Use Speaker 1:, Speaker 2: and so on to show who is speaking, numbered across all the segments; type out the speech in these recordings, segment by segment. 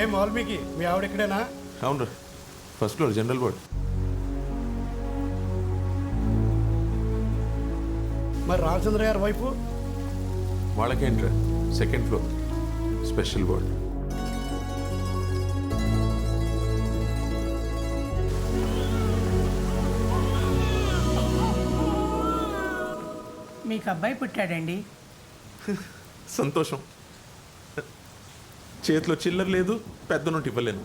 Speaker 1: ఏం వాల్మీకి? మీ ఆవిడ ఇక్కడేనా?
Speaker 2: అవును. ఫస్ట్ ఫ్లోర్ జనరల్ వార్డ్
Speaker 1: మరి రామచంద్ర గారి వైపు?
Speaker 2: వాళ్ళకేంట్రా సెకండ్ ఫ్లోర్ స్పెషల్ వార్డ్
Speaker 3: మీకు అబ్బాయి పుట్టాడండి.
Speaker 2: సంతోషం. చేతిలో చిల్లర లేదు పెద్ద నోటి ఇవ్వలేను.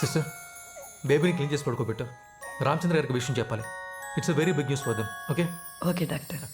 Speaker 4: సిస్టర్ బేబీని క్లీన్ చేసి పడుకోబెట్టు. రామచంద్ర గారికి విషయం చెప్పాలి. It's a very big news for them okay?
Speaker 5: Okay doctor.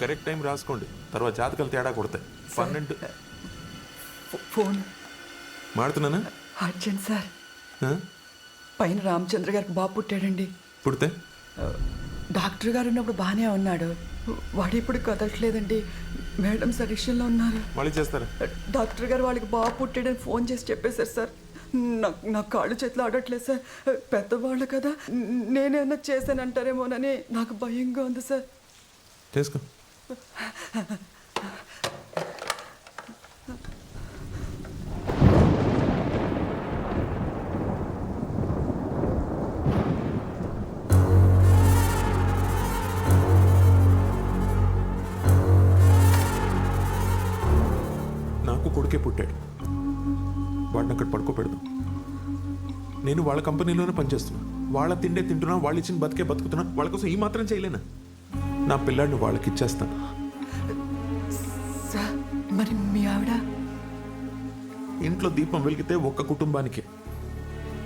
Speaker 2: Correct time రాసుకోండి. తర్వాత జాతకాలు తేడా కొడతాయి. పన్నెండు
Speaker 5: ఫోన్.
Speaker 2: మాడుతున్నానా
Speaker 5: urgent sir? పైన రామచంద్ర గారికి బాబు పుట్టాడండి.
Speaker 2: పుడితే?
Speaker 5: డాక్టర్ గారు ఉన్నప్పుడు బాగానే ఉన్నాడు. వాడు ఇప్పుడు కదలట్లేదండి. మేడం సరీక్షన్లో ఉన్నారు.
Speaker 2: మళ్ళీ చేస్తారా?
Speaker 5: డాక్టర్ గారు వాళ్ళకి బాబు పుట్టాడని ఫోన్ చేసి చెప్పేశారు సార్. నాకు నా కాళ్ళు చేతులు ఆడట్లేదు సార్. పెద్దవాళ్ళు కదా. నేనేమన్నా చేశానంటారేమోనని నాకు భయంగా ఉంది సార్.
Speaker 2: చేసుకో. నాకు కొడుకే పుట్టాడు. వాడిని అక్కడ పడుకోపెడదాం నేను వాళ్ళ కంపెనీలోనే పనిచేస్తున్నా. వాళ్ళ తిండే తింటున్నా వాళ్ళు ఇచ్చిన బతికే బతుకుతున్నా వాళ్ళ కోసం ఈ మాత్రం చేయలేనా? నా పిల్లాడిని వాళ్ళకి ఇచ్చేస్తాను
Speaker 5: మరి మీ ఆవిడ?
Speaker 2: ఇంట్లో దీపం వెలిగితే ఒక్క కుటుంబానికే.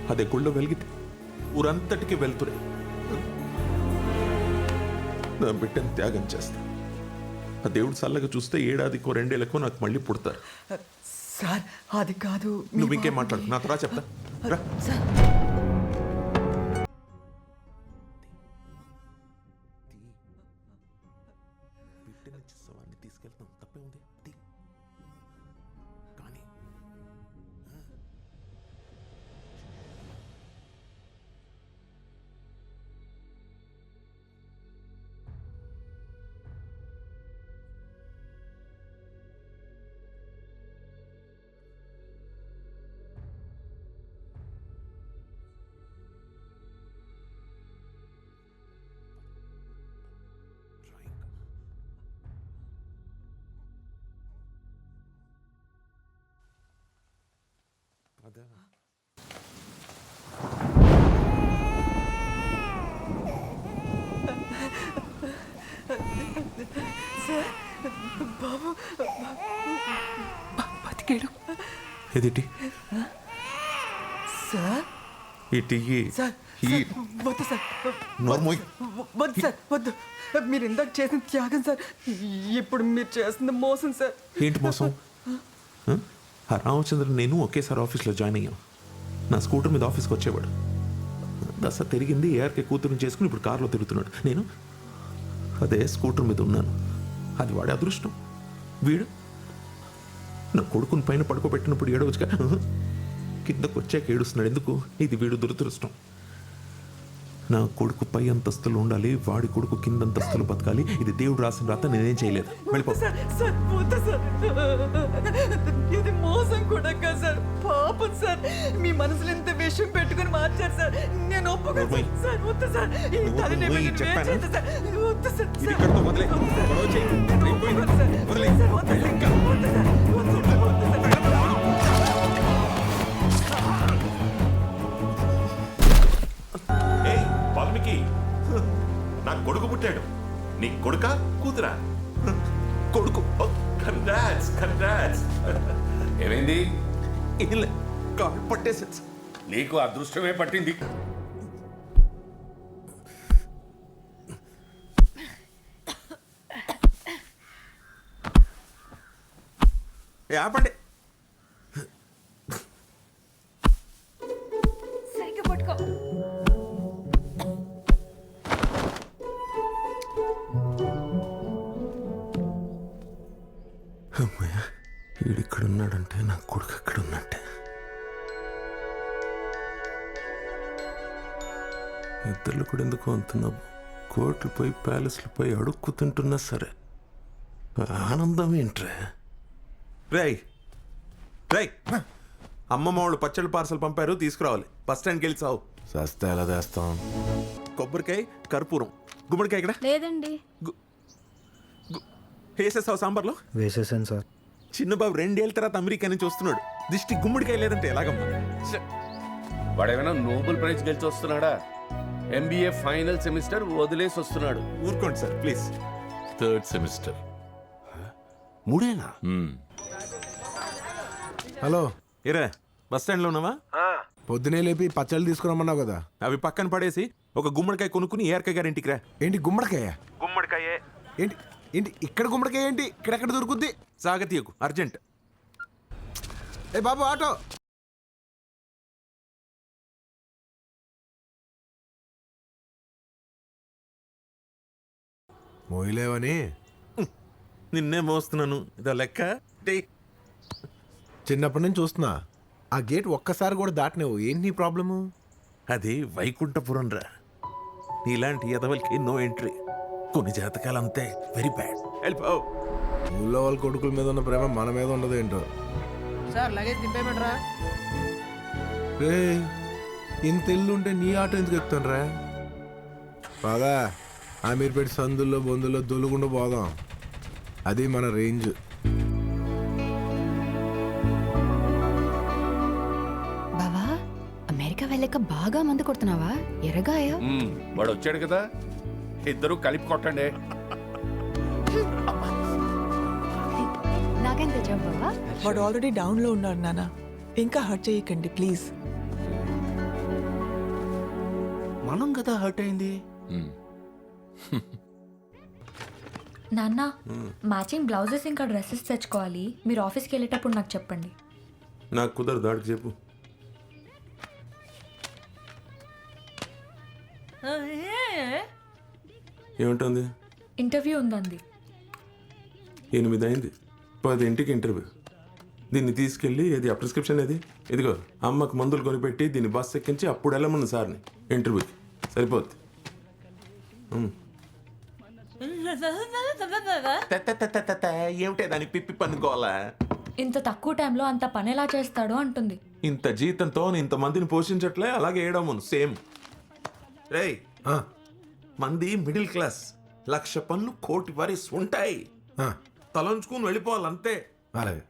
Speaker 2: అదే గుళ్ళో వెలిగితే ఊరంతటికి వెళ్తురే. నా బిడ్డను త్యాగం చేస్తా. ఆ దేవుడు చల్లగా చూస్తే ఏడాదికో రెండేళ్ళకో నాకు మళ్ళీ పుడతారు.
Speaker 5: సార్ అది కాదు
Speaker 2: నువ్వు ఇంకేం మాట్లాడు నాతో రా చెప్తా. రా. పద.
Speaker 5: బ- బతికాడు
Speaker 2: ఇది టీ?
Speaker 5: సార్?
Speaker 2: ఈ టీ
Speaker 5: సార్
Speaker 2: ఈ
Speaker 5: సార్, వద్దు సార్.
Speaker 2: నోర్మోయ్
Speaker 5: వద్దు సార్ వద్దు. మీరు ఇందాక చేసిన త్యాగం సార్ ఇప్పుడు మీరు చేస్తుంది మోసం సార్.
Speaker 2: ఏంటి మోసం? ఆ? రామచంద్ర నేను ఒకేసారి ఆఫీస్లో జాయిన్ అయ్యాం నా స్కూటర్ మీద ఆఫీస్కి వచ్చేవాడు. దశ తిరిగింది ఏఆర్కే కూతురుని చేసుకుని ఇప్పుడు కారులో తిరుగుతున్నాడు. నేను అదే స్కూటర్ మీద ఉన్నాను. అది వాడి అదృష్టం. వీడు నా కొడుకుని పైన పడుకోబెట్టినప్పుడు ఏడవచ్చుగా. కిందకు వచ్చాక ఏడుస్తున్నాడు. ఎందుకు? ఇది వీడు దురదృష్టం. నా కొడుకు పై అంతస్తులు ఉండాలి వాడి కొడుకు కింద అంతస్తులు బతకాలి ఇది దేవుడు రాసిన రాత నేనేం చేయలేదు వెళ్ళిపో
Speaker 5: సార్ సార్ ఇది మోసం కూడా కాదు సార్ పాపం సార్ మీ మనసులో ఎంత విషయం పెట్టుకుని మార్చారు సార్ నేను ఒప్పుకోను. సార్ వద్దు సార్ ఈ
Speaker 2: నువ్వు- చెప్పానా?
Speaker 5: సార్ వద్దు సార్
Speaker 2: ఇది
Speaker 5: సార్.
Speaker 2: ఇక్కడితో వదిలే.
Speaker 5: వద్దు సార్.
Speaker 2: గొడవ చేయకు.
Speaker 5: నేను
Speaker 2: అయిపోయింది.
Speaker 5: ఒప్పుకోను సార్.
Speaker 2: వదిలే.
Speaker 5: సార్, వద్దు సార్.
Speaker 2: ఇంకా.
Speaker 5: వద్దు సార్. వద్దు
Speaker 6: కొడుకు పుట్టాడు. నీ కొడుక? కూతురా?
Speaker 2: కొడుకు.
Speaker 6: కంగ్రాట్స్ కంగ్రాట్స్
Speaker 7: ఏమైంది?
Speaker 2: పట్టేసి
Speaker 6: నీకు అదృష్టమే పట్టింది.
Speaker 2: ఆపండి.
Speaker 3: సరిగ్గా పట్టుకో.
Speaker 2: ఇద్దరు కూడా ఎందుకు అంటున్నావు? కోట్లు పోయి ప్యాలెస్లు పోయి అడుక్కుతుంటున్నా సరే. ఆనందం ఏంట్రా? రేయ్ రేయ్ అమ్మమ్మ వాళ్ళు పచ్చడి పార్సల్ పంపారు తీసుకురావాలి. బస్ స్టాండ్కి వెళ్ళి సావు
Speaker 7: సస్తే ఎలా తెస్తాం?
Speaker 2: కొబ్బరికాయ కర్పూరం. గుమ్మడికాయ ఇక్కడ
Speaker 3: లేదండి.
Speaker 2: వేసేసావు సాంబార్లో?
Speaker 7: వేసేసాను సార్.
Speaker 2: చిన్నబాబు రెండేళ్ళ తర్వాత అమెరికా నుంచి వస్తున్నాడు. దిష్టి గుమ్మడికాయ లేదంటే ఎలాగమ్మా!
Speaker 8: వాడేమైనా నోబెల్ ప్రైజ్ గెలిచి వస్తున్నాడా? ఎంబీఏ ఫైనల్ సెమిస్టర్ వదిలేసి వస్తున్నాడు.
Speaker 2: ఊరుకోండి సార్ ప్లీజ్
Speaker 6: థర్డ్ సెమిస్టర్
Speaker 7: మూడేనా? హలో.
Speaker 2: ఏరా బస్ స్టాండ్లో ఉన్నావా?
Speaker 7: పొద్దునే లేపి పచ్చళ్ళు తీసుకురమ్మన్నావు కదా.
Speaker 2: అవి పక్కన పడేసి ఒక గుమ్మడికాయ కొనుక్కుని ఏఆర్కే గారి ఇంటికి రా.
Speaker 7: ఏంటి గుమ్మడికాయ?
Speaker 2: గుమ్మడికాయ.
Speaker 7: ఏంటి ఏంటి ఇక్కడ గుమ్మడికాయ ఏంటి? ఇక్కడెక్కడ దొరుకుద్ది?
Speaker 2: సాగతీయకు అర్జెంట్.
Speaker 7: ఏ బాబు ఆటో. మోయలేవని?
Speaker 2: నిన్నే మోస్తున్నాను. ఇదా లెక్క.
Speaker 7: చిన్నప్పటి నుంచి చూస్తున్నా. ఆ గేట్ ఒక్కసారి కూడా దాటినావు ఏంటి నీ ప్రాబ్లము?
Speaker 2: అది వైకుంఠపురం రా. నీలాంటి ఎదవలకి నో ఎంట్రీ. కొన్ని జాతకాలు అంతే. Very bad. వెళ్ళిపో
Speaker 7: ఊళ్ళో వాళ్ళ కొడుకుల మీద ఉన్న ప్రేమ మన మీద ఉండదు ఏంటో?
Speaker 9: సార్ లగేజ్ దింపేయమంటారా
Speaker 7: రే. ఇంత ఇల్లు ఉంటే నీ ఆటో ఎందుకు ఎక్కుతాను రా బాగా ఆమీర్పేట సందుల్లో బొందుల్లో దొలుగుండా పోదాం. అది మన రేంజ్.
Speaker 3: బావా అమెరికా వెళ్ళాక బాగా మందు కొడుతున్నావా? ఎరగాయా
Speaker 8: మ్మ్, వాడు వచ్చాడు కదా. ఇద్దరు కలిపి కొట్టండి.
Speaker 3: నాకేం తెచ్చావు బావా?
Speaker 9: వాడు ఆల్రెడీ డౌన్లో ఉన్నాడు నాన్న. ఇంకా హర్ట్ చేయకండి ప్లీజ్.
Speaker 7: మనం కదా హర్ట్ అయింది.
Speaker 10: నాన్న మ్యాచింగ్ బ్లౌజెస్ ఇంకా డ్రెస్సెస్ తెచ్చుకోవాలి. మీరు ఆఫీస్కి వెళ్ళేటప్పుడు నాకు చెప్పండి.
Speaker 2: నాకు కుదరదు దాడికి చెప్పు. ఏముంటుంది?
Speaker 10: ఇంటర్వ్యూ ఉందండి
Speaker 2: ఎనిమిది అయింది. పదింటికి ఇంటర్వ్యూ. దీన్ని తీసుకెళ్ళి ఏది ఆ ప్రిస్క్రిప్షన్ ఏది? ఇదిగో అమ్మకు మందులు కొనిపెట్టి దీన్ని బస్ ఎక్కించి అప్పుడు వెళ్ళమను సార్ని. ఇంటర్వ్యూకి. సరిపోద్ది. ఏమిటే దానికి పిప్పి పనుకోవాలా
Speaker 10: ఇంత తక్కువ టైంలో అంత పని ఎలా చేస్తాడో అంటుంది
Speaker 2: ఇంత జీతంతో ఇంతమందిని పోషించట్లే అలాగే వేయడము సేమ్
Speaker 7: రే
Speaker 2: మంది మిడిల్ క్లాస్ లక్ష పనులు కోటి వరిస్ ఉంటాయి తలంచుకుని వెళ్ళిపోవాలంతే
Speaker 7: అలాగే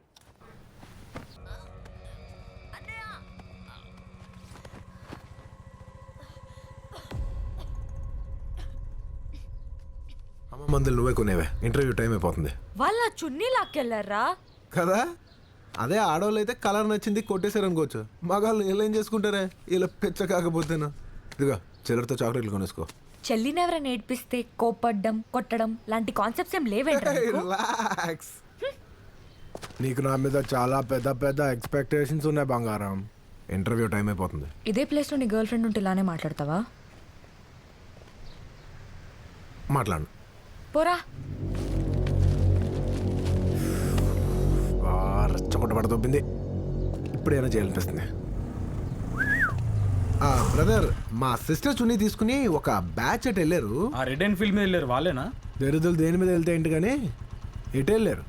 Speaker 7: అమ్మ మందులు నువ్వే కొనేవే. ఇంటర్వ్యూ టైం అయిపోతుంది.
Speaker 10: వాళ్ళ చున్నీ లాక్కెళ్ళారా?
Speaker 7: కదా? అదే ఆడవాళ్ళు అయితే కలర్ నచ్చింది కొట్టేశారు అనుకోవచ్చు. మగాళ్ళు ఏం చేసుకుంటారే? ఇలా పిచ్చ కాకపోతేనా? ఇదిగో చిల్లరతో చాక్లెట్లు కొనేసుకో.
Speaker 10: చెల్లిని ఎవరైనా ఏడ్పిస్తే కోపడ్డం కొట్టడం లాంటి కాన్సెప్ట్స్ ఏం లేవేంట్రా నీకు?
Speaker 7: రిలాక్స్ నీకు నా మీద చాలా పెద్ద పెద్ద ఎక్స్పెక్టేషన్స్ ఉన్నాయి బంగారం. ఇంటర్వ్యూ టైం అయిపోతుంది.
Speaker 10: ఇదే ప్లేస్లో నీ గర్ల్ ఫ్రెండ్ ఉంటే ఇలానే మాట్లాడతావా?
Speaker 7: మాట్లాడు.
Speaker 10: పోరా.
Speaker 7: రచ్చకొట్ట పడదొబ్బింది ఇప్పుడు ఏమైనా చేయాలనిపిస్తుంది? బ్రదర్ మా సిస్టర్ చున్నీ తీసుకుని ఒక బ్యాచ్ అటు వెళ్ళారు.
Speaker 11: ఆ రెడ్ అండ్ ఫీల్డ్ మీద వెళ్ళారు వాళ్ళేనా?
Speaker 7: దరిద్రులు దేని మీద వెళ్తే ఏంటి కానీ ఎటు వెళ్ళారు?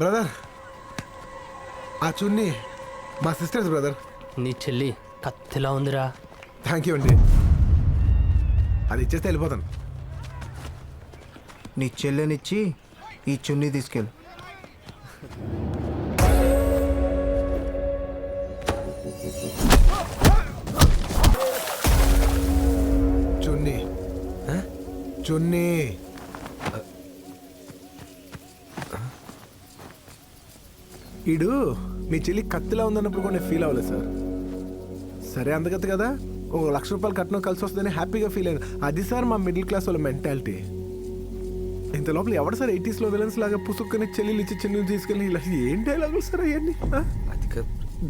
Speaker 7: బ్రదర్ ఆ చున్నీ మా సిస్టర్స్ బ్రదర్.
Speaker 11: నీ చెల్లి కత్తిలా ఉందిరా.
Speaker 7: థ్యాంక్ యూ అండి. అది ఇచ్చేస్తే వెళ్ళిపోతాను.
Speaker 12: నీ చెల్లెనిచ్చి ఈ చున్నీ తీసుకెళ్ళు.
Speaker 7: చున్నీ. చున్నీ. ఇడు మీ చెల్లి కత్తిలా ఉందన్నప్పుడు కూడా నేను ఫీల్ అవ్వలేదు సార్. సరే అందగతి కదా? ఓ లక్ష రూపాయలు కట్నం కలిసి వస్తుందని హ్యాపీగా ఫీల్ అయ్యాను అది సార్ మా మిడిల్ క్లాస్ వాళ్ళ మెంటాలిటీ ఇంత లోపల ఎవడు సార్ ఎయిటీస్లో విలన్స్ లాగా పుసుక్కని చెల్లెలు ఇచ్చి చిన్న తీసుకెళ్ళి ఇలా ఏం డైలాగులు సార్ అవన్నీ?
Speaker 12: అది.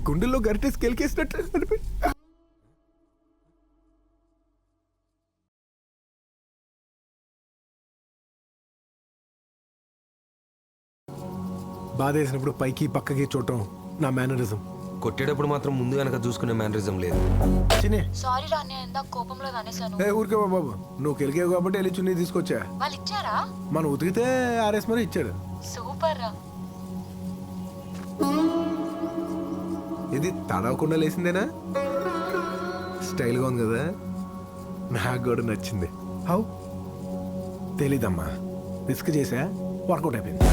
Speaker 7: గుండెల్లో గరిటేసి కెలికేసినట్టు అనిపి బాధ వేసినప్పుడు పైకి పక్కకి చూడటం నా మేనరిజం
Speaker 12: కొట్టేటప్పుడు మాత్రం ముందు వెనక చూసుకునే మేనరిజం లేదు.
Speaker 7: చినే
Speaker 10: సారీ రా నేను ఇందాక కోపంలో అనేసాను
Speaker 7: ఏ ఊరికే బాబు నువ్వు కెలికేవు కాబట్టి వెళ్ళి చున్నీ తీసుకొచ్చా?
Speaker 10: వాళ్ళు ఇచ్చారా?
Speaker 7: మనం ఉతికితే ఆర్ఎస్ మరి ఇచ్చాడు.
Speaker 10: సూపర్ రా.
Speaker 7: ఇది తడవకుండా లేసిందేనా స్టైల్గా ఉంది కదా. నాకు కూడా నచ్చింది. హౌ? తెలీదమ్మా. రిస్క్ చేసా? వర్కౌట్ అయిపోయింది.